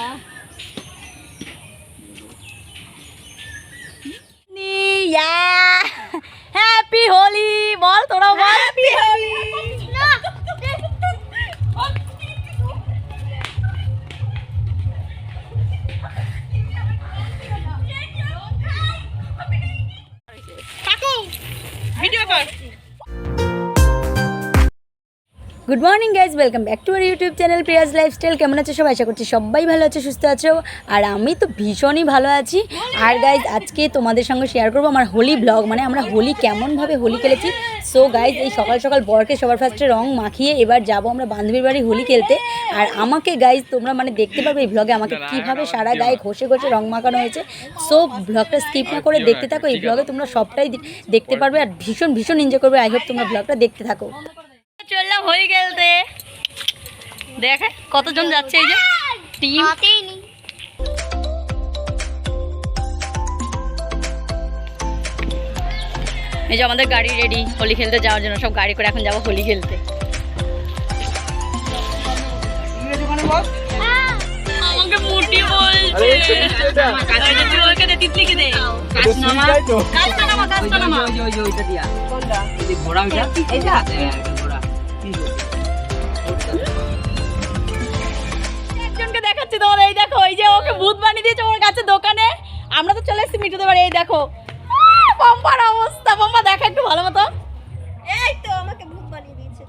Happy good morning guys welcome back to our YouTube channel Priya's lifestyle কেমন আছে সবাই? আশা করছি সবাই ভালো আছে, সুস্থ আছো। আর আমি তো ভীষণই ভালো আছি। আর গাইজ আজকে তোমাদের সঙ্গে শেয়ার করব আমার হোলি ব্লগ মানে আমরা হোলি কেমনভাবে হোলি খেলেছি। সো গাইজ এই সকাল সকাল বরকে সবার ফার্স্টে রং মাখিয়ে এবার যাব আমরা বান্ধবীর বাড়ি হোলি খেলতে। আর আমাকে গাইজ তোমরা মানে দেখতে পারবে এই ব্লগে আমাকে কীভাবে সারা গায়ে ঘষে ঘষে রং মাখানো হয়েছে। সো ব্লগটা স্কিপ না করে দেখতে থাকো। এই ব্লগে তোমরা সবটাই দেখতে পারবে। আর ভীষণ ভীষণ এনজয় করবে। আই হোপ তোমরা ব্লগটা দেখতে থাকো। চললাম হয়ে খেলতে দেখে কতজন যাচ্ছে এই যে? টিম? এই যে আমাদের গাড়ি রেডি হোলি খেলতে যাওয়ার জন্য সব গাড়ি করে এখন যাব হোলি খেলতে। আমাকে মুটি বলছে। কাশনামা একজনকে দেখাচ্ছি তোমার এই দেখো এই যে ওকে ভূত বানিয়ে দিয়েছে ওর কাছে দোকানে। আমরা তো চলে এসেছি মিঠুদের বাড়ি এই দেখো। পম্পার অবস্থা পম্পা দেখা একটু ভালো মতো। এই তো আমাকে ভূত বানিয়ে দিয়েছে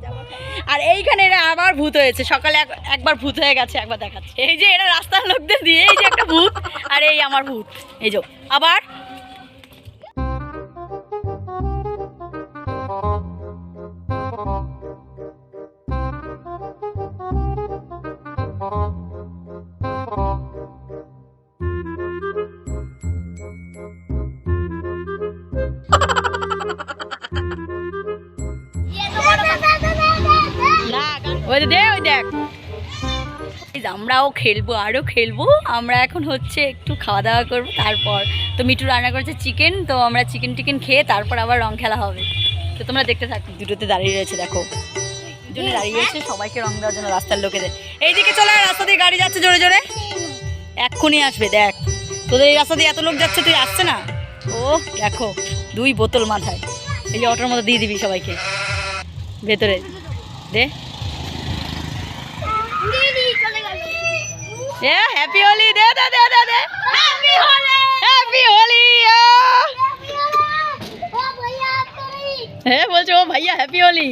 আর এইখানে এরা আবার ভূত হয়েছে সকালে এক- একবার ভূত হয়ে গেছে একবার দেখাচ্ছে। এই যে এরা রাস্তার লোকদের দিয়ে এই যে একটা ভূত আর এই আমার ভূত। এই যে আবার। ওই দে ওই দেখ। আমরাও খেলব আরও খেলব। আমরা এখন হচ্ছে একটু খাওয়া দাওয়া করব তারপর। তো মিঠু রান্না করেছে চিকেন তো আমরা চিকেন টিকেন খেয়ে তারপর আবার রং খেলা হবে। তো তোমরা দেখতে থাকো। দুটোতে দাঁড়িয়ে রয়েছে দেখো। দুজনে দাঁড়িয়ে রয়েছে সবাইকে রং দেওয়ার জন্য রাস্তার লোকেদের এইদিকে চলে রাস্তা দিয়ে গাড়ি যাচ্ছে জোরে জোরে। এক্ষুনি আসবে দেখ। তোদের এই রাস্তা দিয়ে এত লোক যাচ্ছে তুই আসছে না? ও দেখো দুই বোতল মাথায়। এই যে অটোর মতো দিয়ে দিবি সবাইকে। ভেতরে। দে। এ হ্যাপি হোলি দে দে দে দে দে। হ্যাপি হোলি হ্যাপি হোলি হ্যাঁ বলছো ও ভাইয়া হ্যাপি হোলি।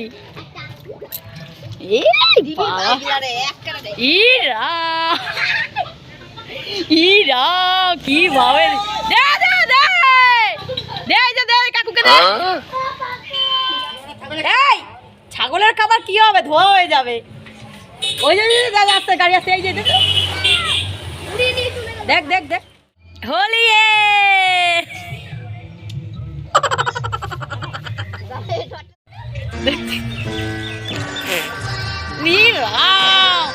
ইরা ইরা কি ভাবে। দে দে দে। দে দে কাকুকে দে। এই ছাগলের খাবার কি হবে? ধোয়া হয়ে যাবে। ওই যে দাদা আসছে গাড়ি আসছে এই যে দেখ। দেখ দেখ দেখ হোলি এ! দেখ, দেখ। ই রাম,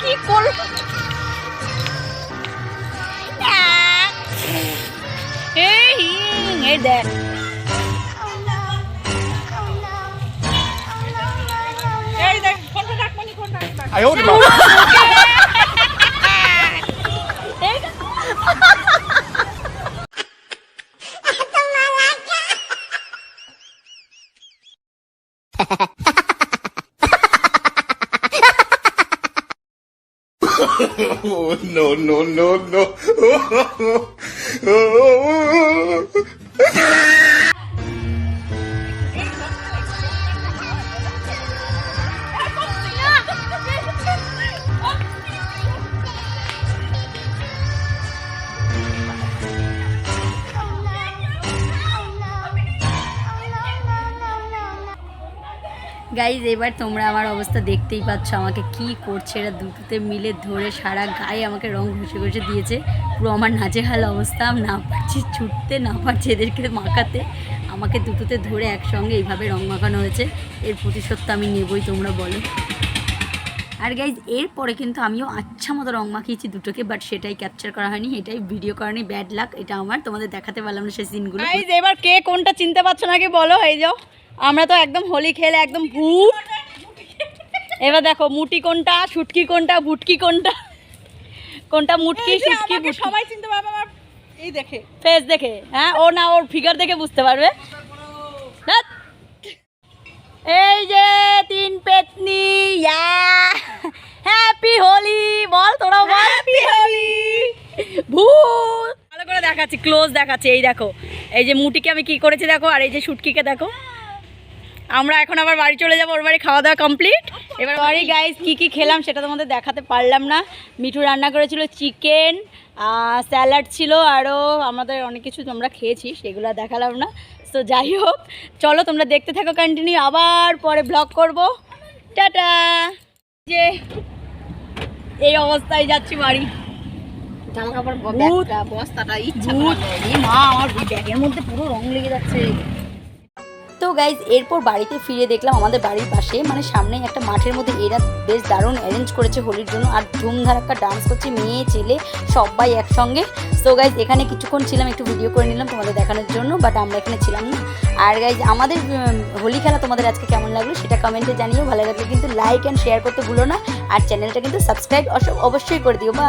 কি আহ! এই দেখ এই দেখ ফোনটা Oh, no, no, no, no. Guys এবার তোমরা আমার অবস্থা দেখতেই পাচ্ছ। আমাকে কি করছে এরা দুটোতে মিলে ধরে সারা গায়ে আমাকে রং ঘষে ঘষে দিয়েছে। পুরো আমার নাজেহাল অবস্থা। আমি না পারছি ছুটতে, না পারছি এদেরকে মাখাতে। আমাকে দুটোতে ধরে একসঙ্গে এইভাবে রং মাখানো হয়েছে। এর প্রতিশোধ তো আমি নেবই, তোমরা বলো। আর গাইজ এরপরে কিন্তু আমিও আচ্ছা মতো রং মাখিয়েছি দুটোকে বাট সেটাই ক্যাপচার করা হয়নি। এটাই ভিডিও করানি ব্যাড লাক এটা আমার। তোমাদের দেখাতে পারলাম না সেই সিনগুলো এবার কে কোনটা চিনতে পারছ নাকি বলো? এই যাও। আমরা তো একদম হোলি খেলে একদম ভূত। এবার দেখো মুটি কোনটা সুটকি কোনটা ভুটকি কোনটা? কোনটা মুটকি সুটকি সবাই চিনতে পারবে আমার এই দেখে। ফেস দেখে হ্যাঁ? ও না ওর ফিগার দেখে বুঝতে পারবে। এই যে তিন পেতনি হ্যাপি হোলি বল তোরা বল। হ্যাপি হোলি ভূত! ভালো করে দেখাচ্ছি ক্লোজ দেখাচ্ছি এই দেখো। এই যে মুটিকে আমি কি করেছি দেখো আর এই যে সুটকিকে দেখো। আমরা এখন আবার বাড়ি চলে যাব ওর বাড়ি খাওয়া দাওয়া কমপ্লিট এবার বাড়ি গাইস কি কী খেলাম সেটা তোমাদের দেখাতে পারলাম না। মিঠু রান্না করেছিল চিকেন স্যালাড ছিল আরও আমাদের অনেক কিছু তোমরা খেয়েছি সেগুলো দেখালাম না। তো যাই হোক চলো তোমরা দেখতে থাকো কন্টিনিউ আবার পরে ব্লগ করব। টাটা! যে এই অবস্থায় যাচ্ছি বাড়ি। জামা কাপড় বস্তাটা। এই মা আমার ব্যাগের মধ্যে পুরো রং লেগে যাচ্ছে। গাইজ এরপর বাড়িতে ফিরে দেখলাম আমাদের বাড়ির পাশে মানে সামনেই একটা মাঠের মধ্যে এরা বেশ দারুণ অ্যারেঞ্জ করেছে হোলির জন্য আর ধুমধারাক্কা ডান্স করছে, মেয়ে, ছেলে, সবাই একসঙ্গে। তো গাইজ এখানে কিছুক্ষণ ছিলাম, একটু ভিডিও করে নিলাম তোমাদের দেখানোর জন্য বাট আমরা এখানে ছিলাম না। আর গাইজ আমাদের হোলি খেলা তোমাদের আজকে কেমন লাগল সেটা কমেন্টে জানিও। ভালো লাগলে কিন্তু লাইক অ্যান্ড শেয়ার করতে ভুলো না। আর চ্যানেলটা কিন্তু সাবস্ক্রাইব অবশ্যই করে দিও। বা